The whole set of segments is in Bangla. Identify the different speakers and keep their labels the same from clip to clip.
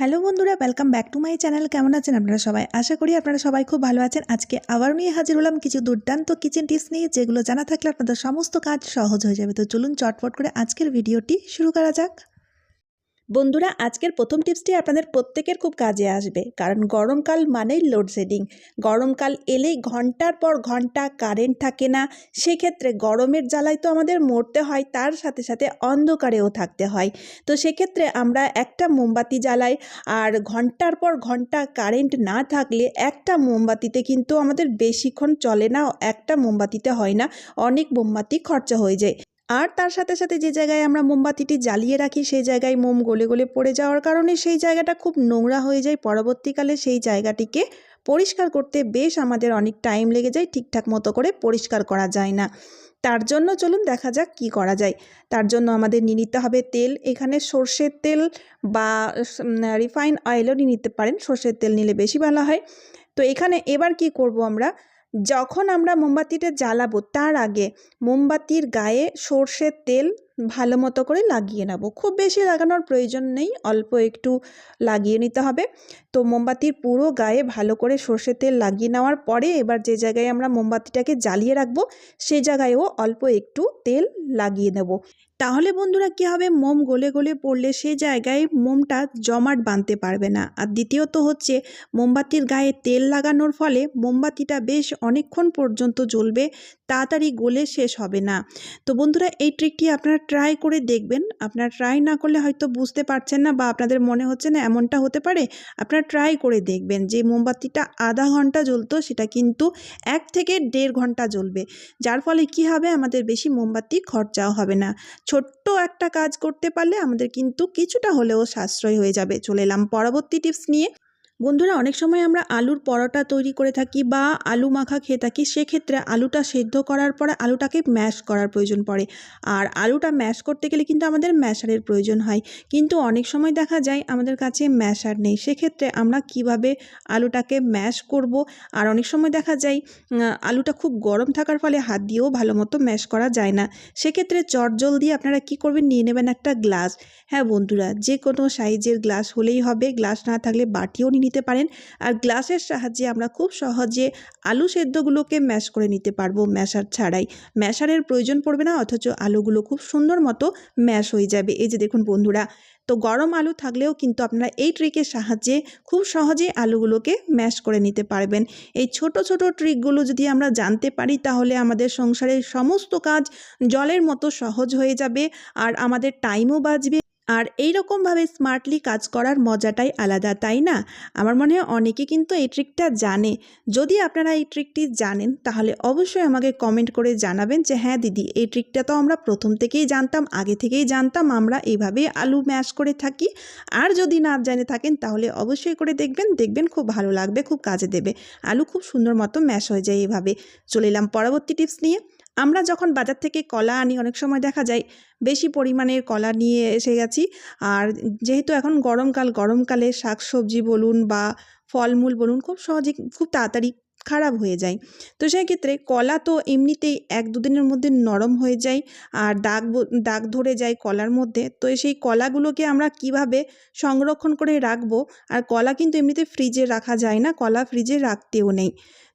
Speaker 1: হ্যালো বন্ধুরা welcome back to my channel কেমন আছেন আপনারা সবাই? আশা করি আপনারা সবাই খুব ভালো আছেন। আজকে আবার নিয়ে হাজির হলাম কিছু দুর্দান্ত কিচেন টিপস নিয়ে, যেগুলো জানা থাকলে আপনাদের সমস্ত কাজ সহজ হয়ে যাবে। তো চলুন চটপট করে আজকের ভিডিওটি শুরু করা যাক। বন্ধুরা, আজকের প্রথম টিপসটি আপনাদের প্রত্যেকের খুব কাজে আসবে। কারণ গরমকাল মানেই লোডশেডিং গরমকাল এলেই ঘণ্টার পর ঘণ্টা কারেন্ট থাকে না। সেক্ষেত্রে গরমের জ্বালায় তো আমাদের মরতে হয়, তার সাথে সাথে অন্ধকারেও থাকতে হয়। তো সেক্ষেত্রে আমরা একটা মোমবাতি জ্বালাই, আর ঘণ্টার পর ঘণ্টা কারেন্ট না থাকলে একটা মোমবাতিতে কিন্তু আমাদের বেশিক্ষণ চলে না, একটা মোমবাতিতে হয় না, অনেক মোমবাতি খরচা হয়ে যায়। আর তার সাথে সাথে যে জায়গায় আমরা মোমবাতিটি জ্বালিয়ে রাখি, সেই জায়গায় মোম গলে গলে পড়ে যাওয়ার কারণে সেই জায়গাটা খুব নোংরা হয়ে যায়। পরবর্তীকালে সেই জায়গাটিকে পরিষ্কার করতে বেশ আমাদের অনেক টাইম লেগে যায়, ঠিকঠাক মতো করে পরিষ্কার করা যায় না। তার জন্য চলুন দেখা যাক কি করা যায়। তার জন্য আমাদের নিয়ে নিতে হবে তেল। এখানে সর্ষের তেল বা রিফাইন অয়েলও নিয়ে নিতে পারেন। সর্ষের তেল নিলে বেশি ভালো হয়। তো এখানে এবার কি করব আমরা? যখন আমরা মোমবাতিটা জ্বালাবো, তার আগে মোমবাতির গায়ে সর্ষের তেল ভালো মতো করে লাগিয়ে নেব। খুব বেশি লাগানোর প্রয়োজন নেই, অল্প একটু লাগিয়ে নিতে হবে। তো মোমবাতির পুরো গায়ে ভালো করে সর্ষের তেল লাগিয়ে নেওয়ার পরে এবার যে জায়গায় আমরা মোমবাতিটাকে জ্বালিয়ে রাখব, সেই জায়গায়ও অল্প একটু তেল লাগিয়ে নেব। তাহলে বন্ধুরা কী হবে? মোম গলে গলে পড়লে সেই জায়গায় মোমটা জমাট বাঁধতে পারবে না। আর দ্বিতীয়ত হচ্ছে, মোমবাতির গায়ে তেল লাগানোর ফলে মোমবাতিটা বেশ অনেকক্ষণ পর্যন্ত জ্বলবে, তাড়াতাড়ি গলে শেষ হবে না। তো বন্ধুরা, এই ট্রিকটি আপনারা ট্রাই করে দেখবেন। আপনারা ট্রাই না করলে হয়তো বুঝতে পারছেন না বা আপনাদের মনে হচ্ছে না এমনটা হতে পারে। আপনারা ট্রাই করে দেখবেন যে মোমবাতিটা আধা ঘণ্টা জ্বলতো, সেটা কিন্তু এক থেকে দেড় ঘণ্টা জ্বলবে। যার ফলে কি হবে? আমাদের বেশি মোমবাতি খরচাও হবে না। ছোট্ট একটা কাজ করতে পারলে আমাদের কিন্তু কিছুটা হলেও সাশ্রয় হয়ে যাবে। চলে এলাম পরবর্তী টিপস নিয়ে। বন্ধুরা, অনেক সময় আমরা আলুর পরোটা তৈরি করে থাকি বা আলু মাখা খেয়ে থাকি, সেক্ষেত্রে আলুটা সেদ্ধ করার পরে আলুটাকে ম্যাশ করার প্রয়োজন পড়ে। আর আলুটা ম্যাশ করতে গেলে কিন্তু আমাদের ম্যাশারের প্রয়োজন হয়। কিন্তু অনেক সময় দেখা যায় আমাদের কাছে ম্যাশার নেই। সেক্ষেত্রে আমরা কীভাবে আলুটাকে ম্যাশ করব? আর অনেক সময় দেখা যায় আলুটা খুব গরম থাকার ফলে হাত দিয়েও ভালো মতো ম্যাশ করা যায় না। সেক্ষেত্রে চটজল দিয়ে আপনারা কি করবেন? নিয়ে নেবেন একটা গ্লাস। হ্যাঁ বন্ধুরা যে কোনো সাইজের গ্লাস হলেই হবে। গ্লাস না থাকলে বাটিও নিয়ে নিতে পারেন। আর গ্লাসের সাহায্যে আমরা খুব সহজে আলু সেদ্ধগুলোকে ম্যাশ করে নিতে পারব ম্যাশার ছাড়াই। ম্যাশারের প্রয়োজন পড়বে না, অথচ আলুগুলো খুব সুন্দর মতো ম্যাশ হয়ে যাবে। এই যে দেখুন বন্ধুরা, তো গরম আলু থাকলেও কিন্তু আপনারা এই ট্রিকের সাহায্যে খুব সহজে আলুগুলোকে ম্যাশ করে নিতে পারবেন। এই ছোট ছোট ট্রিকগুলো যদি আমরা জানতে পারি, তাহলে আমাদের সংসারের সমস্ত কাজ জলের মতো সহজ হয়ে যাবে। আর আমাদের টাইমও বাঁচবে। আর এই রকমভাবে স্মার্টলি কাজ করার মজাটাই আলাদা, তাই না? আমার মনে হয় অনেকে কিন্তু এই ট্রিকটা জানে। যদি আপনারা এই ট্রিকটি জানেন, তাহলে অবশ্যই আমাকে কমেন্ট করে জানাবেন যে হ্যাঁ দিদি, এই ট্রিকটা তো আমরা প্রথম থেকেই জানতাম, আগে থেকেই জানতাম, আমরা এইভাবেই আলু ম্যাশ করে থাকি। আর যদি না জেনে থাকেন, তাহলে অবশ্যই করে দেখবেন দেখবেন খুব ভালো লাগবে, খুব কাজে দেবে। আলু খুব সুন্দর মতো ম্যাশ হয়ে যায় এইভাবে চলে এলাম পরবর্তী টিপস নিয়ে। আমরা যখন বাজার থেকে কলা আনি, অনেক সময় দেখা যায় বেশি পরিমাণের কলা নিয়ে এসে গেছি। আর যেহেতু এখন গরমকাল, গরমকালে শাক সবজি বলুন বা ফলমূল বলুন, খুব সহজে খুব তাড়াতাড়ি খারাপ হয়ে যায়। তো সেই ক্ষেত্রে কলা তো এমনিতেই এক দুদিনের মধ্যে নরম হয়ে যায় আর দাগ দাগ ধরে যায় কলার মধ্যে। তো সেই কলাগুলোকে আমরা কীভাবে সংরক্ষণ করে রাখব? আর কলা কিন্তু এমনিতে ফ্রিজে রাখা যায় না, কলা ফ্রিজে রাখতেও নেই।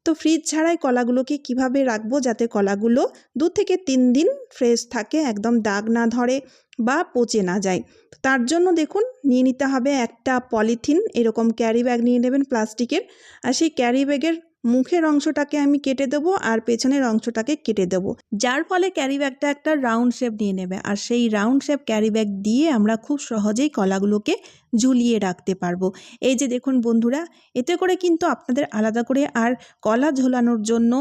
Speaker 1: তো ফ্রিজ ছাড়াই কলাগুলোকে কীভাবে রাখব? যাতে কলাগুলো দু থেকে তিন দিন ফ্রেশ থাকে, একদম দাগ না ধরে বা পচে না যায়। তার জন্য দেখুন, নিয়ে নিতে হবে একটা পলিথিন, এরকম ক্যারি ব্যাগ নিয়ে নেবেন প্লাস্টিকের। আর সেই ক্যারি ব্যাগের মুখের অংশটাকে আমি কেটে দেবো আর পেছনের অংশটাকে কেটে দেবো। যার ফলে ক্যারি ব্যাগটা একটা রাউন্ড শেপ নিয়ে নেবে। আর সেই রাউন্ড শেপ ক্যারি ব্যাগ দিয়ে আমরা খুব সহজেই কলাগুলোকে ঝুলিয়ে রাখতে পারব। এই যে দেখুন বন্ধুরা, এতে করে কিন্তু আপনাদের আলাদা করে আর কলা ঝোলানোর জন্য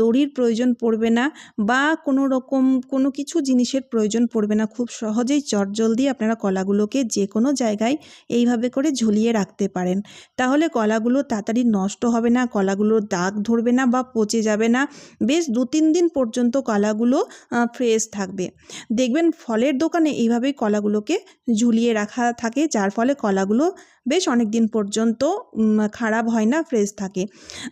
Speaker 1: দড়ির প্রয়োজন পড়বে না বা কোনো রকম কোনো কিছু জিনিসের প্রয়োজন পড়বে না। খুব সহজেই চটজলদি আপনারা কলাগুলোকে যে কোনো জায়গায় এইভাবে করে ঝুলিয়ে রাখতে পারেন। তাহলে কলাগুলো তাড়াতাড়ি নষ্ট হবে না কলাগুলোর দাগ ধরবে না বা পচে যাবে না। বেশ দু তিন দিন পর্যন্ত কলাগুলো ফ্রেশ থাকবে। দেখবেন ফলের দোকানে এইভাবেই কলাগুলোকে ঝুলিয়ে রাখা থাকে, যার ফলে তাহলে কলাগুলো বেশ অনেক দিন পর্যন্ত খারাপ হয় না ফ্রেশ থাকে।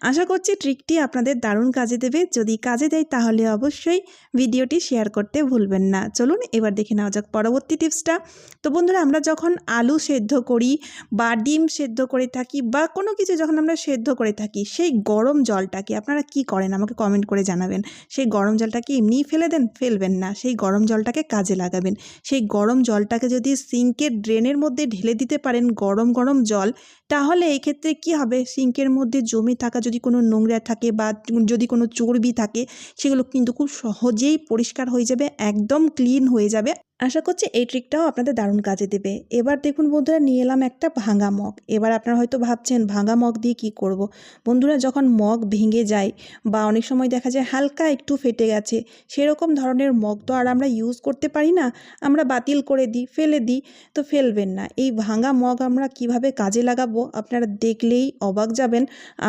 Speaker 1: আশা করছি ট্রিকটি আপনাদের দারুণ কাজে দেবে। যদি কাজে দেয় তাহলে অবশ্যই ভিডিওটি শেয়ার করতে ভুলবেন না। চলুন এবার দেখে নেওয়া যাক পরবর্তী টিপসটা তো বন্ধুরা, আমরা যখন আলু সেদ্ধ করি বা ডিম সেদ্ধ করে থাকি বা কোনো কিছু যখন আমরা সেদ্ধ করে থাকি, সেই গরম জলটাকে আপনারা কি করেন? আমাকে কমেন্ট করে জানাবেন। সেই গরম জলটাকে এমনিই ফেলে দেন? ফেলবেন না। সেই গরম জলটাকে কাজে লাগাবেন। সেই গরম জলটাকে যদি সিঙ্কের ড্রেনের মধ্যে ঢেলে দিতে পারেন গরম গরম জল তাহলে এই ক্ষেত্রে কি হবে? সিঙ্কের মধ্যে জমে থাকা, যদি কোনো নোংরা থাকে বা যদি কোনো চর্বি থাকে, সেগুলো কিন্তু খুব সহজেই পরিষ্কার হয়ে যাবে, একদম ক্লিন হয়ে যাবে। আশা করছি এই ট্রিকটাও আপনাদের দারুণ কাজে দেবে। এবার দেখুন বন্ধুরা, নিয়ে এলাম একটা ভাঙা মগ। এবার আপনারা হয়তো ভাবছেন ভাঙা মগ দিয়ে কি করব। বন্ধুরা, যখন মগ ভেঙে যায় বা অনেক সময় দেখা যায় হালকা একটু ফেটে গেছে, সেরকম ধরনের মগ তো আর আমরা ইউজ করতে পারি না। আমরা বাতিল করে দিই, ফেলে দিই, তো ফেলবেন না। এই ভাঙা মগ আমরা কীভাবে কাজে লাগাবো? আপনারা দেখলেই অবাক যাবেন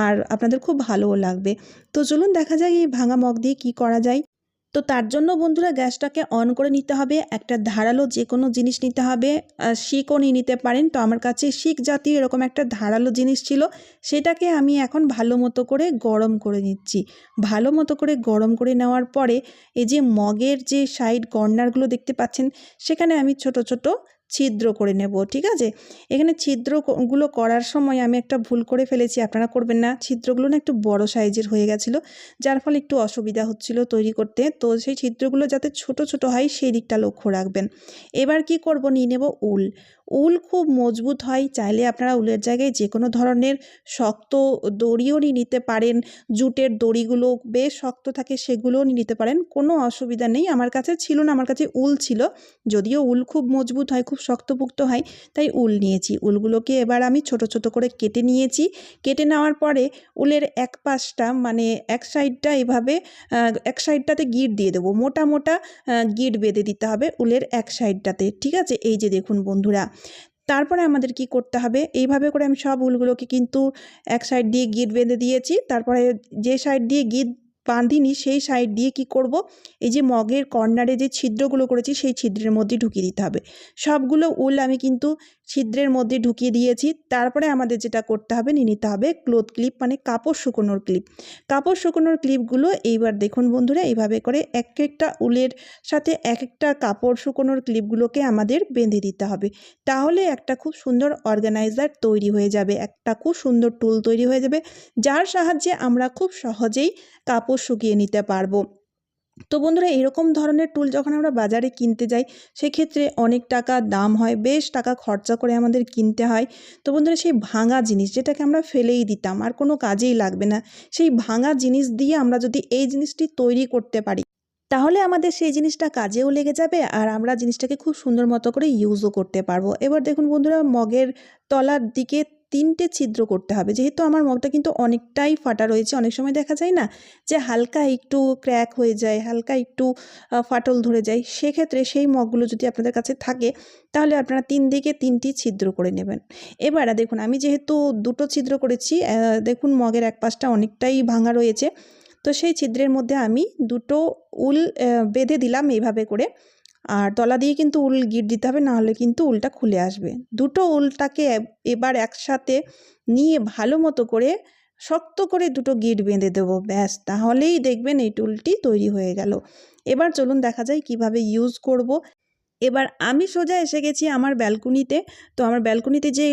Speaker 1: আর আপনাদের খুব ভালোও লাগবে। তো চলুন দেখা যায় এই ভাঙা মগ দিয়ে কি করা যায়। তো তার জন্য বন্ধুরা গ্যাসটাকে অন করে নিতে হবে। একটা ধারালো যে কোনো জিনিস নিতে হবে। শিকও নিয়ে নিতে পারেন। তো আমার কাছে শিক জাতীয় এরকম একটা ধারালো জিনিস ছিল। সেটাকে আমি এখন ভালো মতো করে গরম করে নিচ্ছি। ভালো মতো করে গরম করে নেওয়ার পরে এই যে মগের যে সাইড কর্নারগুলো দেখতে পাচ্ছেন, সেখানে আমি ছোট ছোট ছিদ্র করে নেব, ঠিক আছে? এখানে ছিদ্রগুলো করার সময় আমি একটা ভুল করে ফেলেছি, আপনারা করবেন না। ছিদ্রগুলো না একটু বড় সাইজের হয়ে গেছিল, যার ফলে একটু অসুবিধা হচ্ছিল তৈরি করতে। তো সেই ছিদ্রগুলো যাতে ছোট ছোট হয়, সেই দিকটা লক্ষ্য রাখবেন। এবার কি করব? নিয়ে নেব উল। উল খুব মজবুত হয়, চাইলে আপনারা উলের জায়গায় যে কোনো ধরনের শক্ত দড়িও নিয়ে নিতে পারেন, জুটের দড়িগুলো বেশ শক্ত থাকে সেগুলোও নিয়ে নিতে পারেন, কোনো অসুবিধা নেই। আমার কাছে ছিল না, আমার কাছে উল ছিল, যদিও উল খুব মজবুত হয়, খুব শক্তপুক্ত হয়, তাই উল নিয়েছি। উলগুলোকে এবার আমি ছোট ছোট করে কেটে নিয়েছি। কেটে নেওয়ার পরে উলের এক পাশটা মানে এক সাইডটা এভাবে এক সাইডটাতে গিট দিয়ে দেবো। মোটা মোটা গিট বেঁধে দিতে হবে উলের এক সাইডটাতে, ঠিক আছে? এই যে দেখুন বন্ধুরা তারপরে আমাদের কি করতে হবে? এইভাবে করে আমি সব উলগুলোকে কিন্তু এক সাইড দিয়ে গিট বেঁধে দিয়েছি। তারপরে যে সাইড দিয়ে গিট বাঁধিনি সেই সাইড দিয়ে কি করব? এই যে মগের কর্নারে যে ছিদ্রগুলো করেছি, সেই ছিদ্রের মধ্যে ঢুকিয়ে দিতে হবে। সবগুলো উল আমি কিন্তু ছিদ্রের মধ্যে ঢুকিয়ে দিয়েছি। তারপরে আমাদের যেটা করতে হবে, নিয়ে নিতে হবে ক্লোথ ক্লিপ মানে কাপড় শুকোনোর ক্লিপ কাপড় শুকোনোর ক্লিপগুলো এইবার দেখুন বন্ধুরা, এইভাবে করে এক একটা উলের সাথে এক একটা কাপড় শুকোনোর ক্লিপগুলোকে আমাদের বেঁধে দিতে হবে। তাহলে একটা খুব সুন্দর অর্গানাইজার তৈরি হয়ে যাবে, একটা খুব সুন্দর টুল তৈরি হয়ে যাবে, যার সাহায্যে আমরা খুব সহজেই কাপড় শুকিয়ে নিতে পারব। তো বন্ধুরা, এরকম ধরনের টুল যখন আমরা বাজারে কিনতে যাই, সেক্ষেত্রে অনেক টাকা দাম হয়, বেশ টাকা খরচা করে আমাদের কিনতে হয়। তো বন্ধুরা, সেই ভাঙা জিনিস যেটাকে আমরা ফেলেই দিতাম, আর কোনো কাজেই লাগবে না। সেই ভাঙা জিনিস দিয়ে আমরা যদি এই জিনিসটি তৈরি করতে পারি, তাহলে আমাদের সেই জিনিসটা কাজেও লেগে যাবে, আর আমরা জিনিসটাকে খুব সুন্দর মতো করে ইউজও করতে পারব। এবার দেখুন বন্ধুরা, মগের তলার দিকে তিনটে ছিদ্র করতে হবে। যেহেতু আমার মগটা কিন্তু অনেকটাই ফাটা রয়েছে, অনেক সময় দেখা যায় না যে হালকা একটু ক্র্যাক হয়ে যায়, হালকা একটু ফাটল ধরে যায়, সেক্ষেত্রে সেই মগগুলো যদি আপনাদের কাছে থাকে, তাহলে আপনারা তিন দিকে তিনটি ছিদ্র করে নেবেন। এবার দেখুন, আমি যেহেতু দুটো ছিদ্র করেছি দেখুন মগের এক পাশটা অনেকটাই ভাঙা রয়েছে। তো সেই ছিদ্রের মধ্যে আমি দুটো উল বেঁধে দিলাম এইভাবে করে। আর তলা দিয়ে কিন্তু উল গিট দিতে হবে, নাহলে কিন্তু উলটা খুলে আসবে। দুটো উলটাকে এবার একসাথে নিয়ে ভালো মতো করে, শক্ত করে দুটো গিট বেঁধে দেবো, ব্যাস। তাহলেই দেখবেন এই টুলটি তৈরি হয়ে গেল। এবার চলুন দেখা যায় কীভাবে ইউজ করব। এবার আমি সোজা এসে গেছি আমার ব্যালকনিতে। তো আমার ব্যালকনিতে যে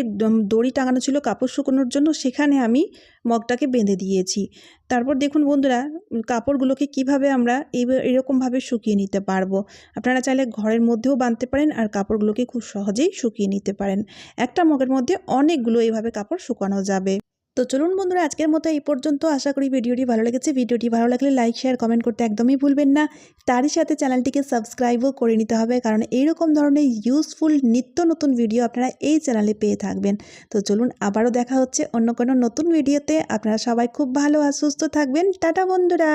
Speaker 1: দড়ি টাঙানো ছিল কাপড় শুকোনোর জন্য, সেখানে আমি মগটাকে বেঁধে দিয়েছি। তারপর দেখুন বন্ধুরা, কাপড়গুলোকে কীভাবে আমরা এই এরকমভাবে শুকিয়ে নিতে পারব। আপনারা চাইলে ঘরের মধ্যেও বাঁধতে পারেন আর কাপড়গুলোকে খুব সহজেই শুকিয়ে নিতে পারেন। একটা মগের মধ্যে অনেকগুলো এইভাবে কাপড় শুকানো যাবে। তো চলুন বন্ধুরা, আজকের মতো এই পর্যন্ত। আশা করি ভিডিওটি ভালো লেগেছে। ভিডিওটি ভালো লাগলে লাইক, শেয়ার, কমেন্ট করতে একদমই ভুলবেন না। তারই সাথে চ্যানেলটিকে সাবস্ক্রাইবও করে নিতে হবে, কারণ এইরকম ধরনের ইউজফুল নিত্য নতুন ভিডিও আপনারা এই চ্যানেলে পেয়ে থাকবেন। তো চলুন, আবারও দেখা হচ্ছে অন্য কোনো নতুন ভিডিওতে আপনারা সবাই খুব ভালো আর সুস্থ থাকবেন। টাটা বন্ধুরা!